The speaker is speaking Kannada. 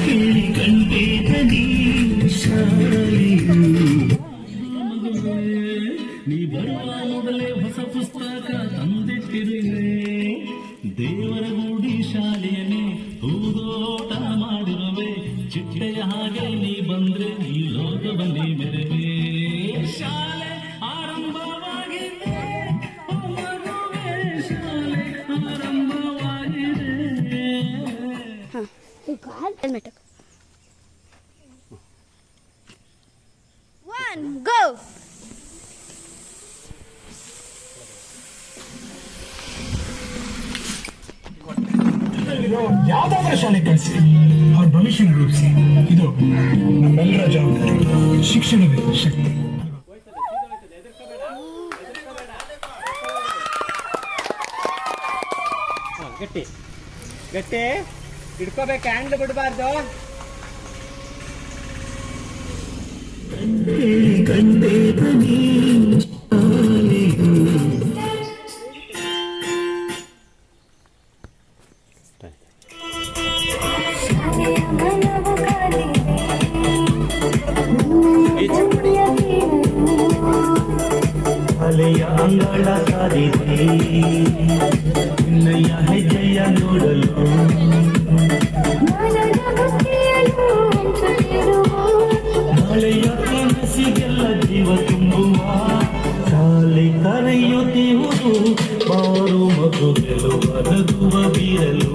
ಕೇಳಿ ಕಂಡೇತನಿ ಶಾಲೆಯು ನೀ ಬರುವ ಮೊದಲೇ ಹೊಸ ಪುಸ್ತಕ ತಂದಿಟ್ಟಿರುವೆ ದೇವರ ಗುಡಿ ಶಾಲೆಯನ್ನೇ ಹೂದೋಟ ಮಾಡಿರುವೆ ಚಿಟ್ಟೆಯ ಹಾಗೆ ನೀ ಬಂದ್ರೆ ಈ ಲೋಕವನ್ನೇ ಮೆರವೆ. ಶಾಲೆ ಆರಂಭವಾಗಿದೆ ಶಾಲೆ ಆರಂಭವಾಗಿದೆ. ಯಾವ್ದಾದ್ರೂ ಶಾಲೆ ಕಳಿಸಿ. ಅವ್ರ ಭವಿಷ್ಯ ರೂಪಿಸಿ. ಇದು ನಮ್ಮೆಲ್ಲರ ಜವಾಬ್ದಾರಿ. ಶಿಕ್ಷಣವೇ ಶಕ್ತಿ. ಗಟ್ಟಿ. ಗಟ್ಟಿ. ಹಿಡ್ಕೋಬೇಕು ಹ್ಯಾಂಡ್ಲ್ ಬಿಡಬಾರ್ದು. ಕೇಳಿ ಒಲೆಯ ಅಂಗಳ ಸಾರಿದೆ. ನಿನ್ನಯ ಹೆಜ್ಜೆಯ ನೋಡಲು ನಾಳೆಯ ಕನಸಿಗೆಲ್ಲ ಜೀವ ತುಂಬುವ ಸಾಲೆ ಕರೆಯುತ್ತಿರುವುದು ಬಾರು ಮಗು ಗೆಲುವ ಬೀರಲು